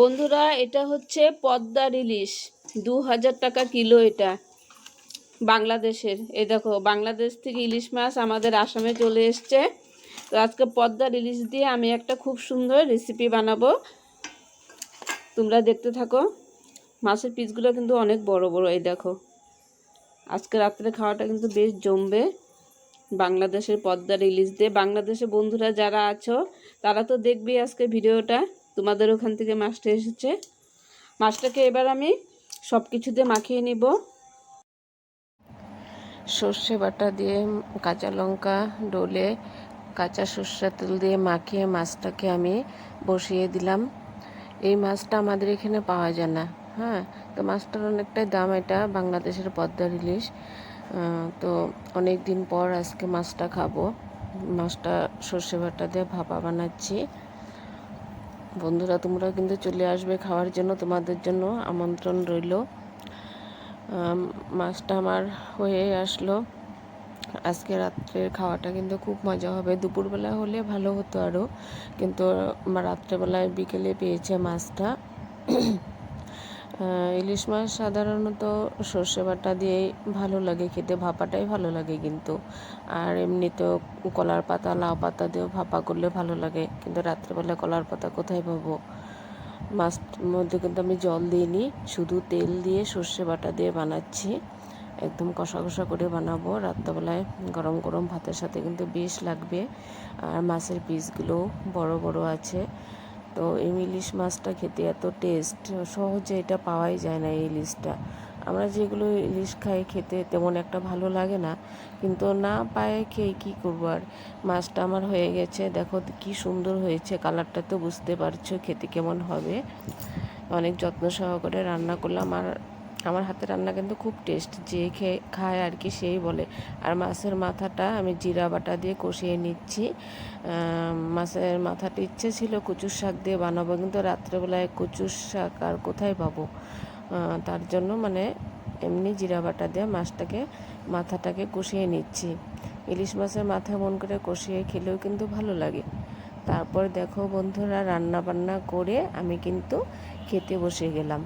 বন্ধুরা, এটা হচ্ছে পদ্মার ইলিশ দু হাজার টাকা কিলো এটা বাংলাদেশের। এই দেখো, বাংলাদেশ থেকে ইলিশ মাছ আমাদের আসামে চলে এসছে। তো আজকে পদ্মার ইলিশ দিয়ে আমি একটা খুব সুন্দর রেসিপি বানাবো। তোমরা দেখতে থাকো। মাছের পিসগুলো কিন্তু অনেক বড় বড়, এই দেখো। আজকে রাত্রে খাওয়াটা কিন্তু বেশ জমবে বাংলাদেশের পদ্মার ইলিশ দিয়ে। বাংলাদেশে বন্ধুরা যারা আছো, তারা তো দেখবে আজকে ভিডিওটা। তোমাদের ওখান থেকে মাছটা এসেছে। মাছটাকে এবার আমি সব কিছুতে মাখিয়ে নিব। সর্ষে বাটা দিয়ে, কাঁচা লঙ্কা ডলে কাঁচা সর্ষের তেল দিয়ে মাখিয়ে মাছটাকে আমি বসিয়ে দিলাম। এই মাছটা আমাদের এখানে পাওয়া যায় না হ্যাঁ? তো মাছটার অনেকটাই দাম এটা, বাংলাদেশের পদ্মার ইলিশ। তো অনেক দিন পর আজকে মাছটা খাব। মাছটা সর্ষে বাটা দিয়ে ভাপা বানাচ্ছি। বন্ধুরা, তোমরা কিন্তু চলে আসবে খাওয়ার জন্য। তোমাদের জন্য আমন্ত্রণ রইল। মাছটা আমার হয়ে আসলো। আজকে রাত্রের খাওয়াটা কিন্তু খুব মজা হবে। দুপুরবেলা হলে ভালো হতো আরও কিন্তু রাত্রেবেলায় বিকেলে পেয়েছে মাছটা। ইলিশ মাছ সাধারণত সর্ষে বাটা দিয়েই ভালো লাগে, খেতে ভাপাটাই ভালো লাগে কিন্তু। আর এমনিতেও কলার পাতা, লাউ পাতা দিয়েও ভাপা করলে ভালো লাগে, কিন্তু রাত্রেবেলা কলার পাতা কোথায় পাবো? মাছ মধ্যে কিন্তু আমি জল দিইনি, শুধু তেল দিয়ে সর্ষে বাটা দিয়ে বানাচ্ছি। একদম কষা কষা করে বানাবো, রাত্রেবেলায় গরম গরম ভাতের সাথে কিন্তু বেশ লাগবে। আর মাছের পিসগুলো বড় বড় আছে। তো এই ইলিশ মাছটা খেতে এত টেস্ট সহজে এটা পাওয়াই যায় না এই ইলিশটা। আমরা যেগুলো ইলিশ খাই খেতে তেমন একটা ভালো লাগে না, কিন্তু না পায়ে খেয়ে কী করব আর? মাছটা আমার হয়ে গেছে, দেখো কি সুন্দর হয়েছে, কালারটা তো বুঝতে পারছ খেতে কেমন হবে। অনেক যত্ন সহকারে রান্না করলাম আর আমার হাতের রান্না কিন্তু খুব টেস্ট যে খেয়ে খায় আর কি সেই বলে। আর মাছের মাথাটা আমি জিরা বাটা দিয়ে কষিয়ে নিচ্ছি। মাছের মাথাটা ইচ্ছে ছিল কচুর শাক দিয়ে বানাবো, কিন্তু রাত্রেবেলায় কচুর শাক আর কোথায় পাবো? তার জন্য মানে এমনি জিরা বাটা দিয়ে মাছটাকে, মাথাটাকে কষিয়ে নিচ্ছি। ইলিশ মাছের মাথা মন করে কষিয়ে খেলেও কিন্তু ভালো লাগে। তারপর দেখো বন্ধুরা রান্না বান্না করে আমি কিন্তু খেতে বসে গেলাম।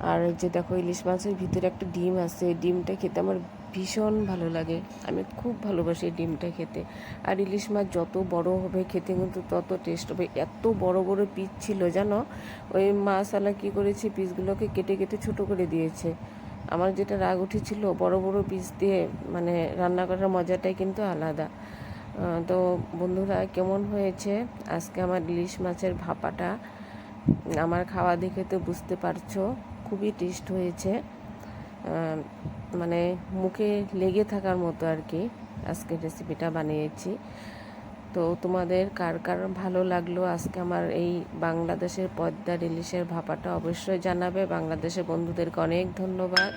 আর যে দেখো ইলিশ মাছের ভিতরে একটা ডিম আছে ডিমটা খেতে আমার ভীষণ ভালো লাগে। আমি খুব ভালোবাসি ডিমটা খেতে। আর ইলিশ মাছ যত বড় হবে, খেতে কিন্তু তত টেস্ট হবে। এত বড় বড় পিস ছিল, জানো? ওই মাছালা কী করেছে পিসগুলোকে কেটে কেটে ছোট করে দিয়েছে। আমার যেটা রাগ উঠেছিল, বড় বড় পিস দিয়ে মানে রান্না করার মজাটাই কিন্তু আলাদা। তো বন্ধুরা, কেমন হয়েছে? আজকে আমার ইলিশ মাছের ভাপাটা। আমার খাওয়া দেখে তো বুঝতে পারছ। খুবই টেস্ট হয়েছে। মানে মুখে লেগে থাকার মতো আর কি আজকে রেসিপিটা বানিয়েছি। তো তোমাদের কার কার ভালো লাগল আজকে আমার এই বাংলাদেশের পদ্মা ইলিশের ভাপাটা অবশ্যই জানাবে। বাংলাদেশের বন্ধুদেরকে অনেক ধন্যবাদ।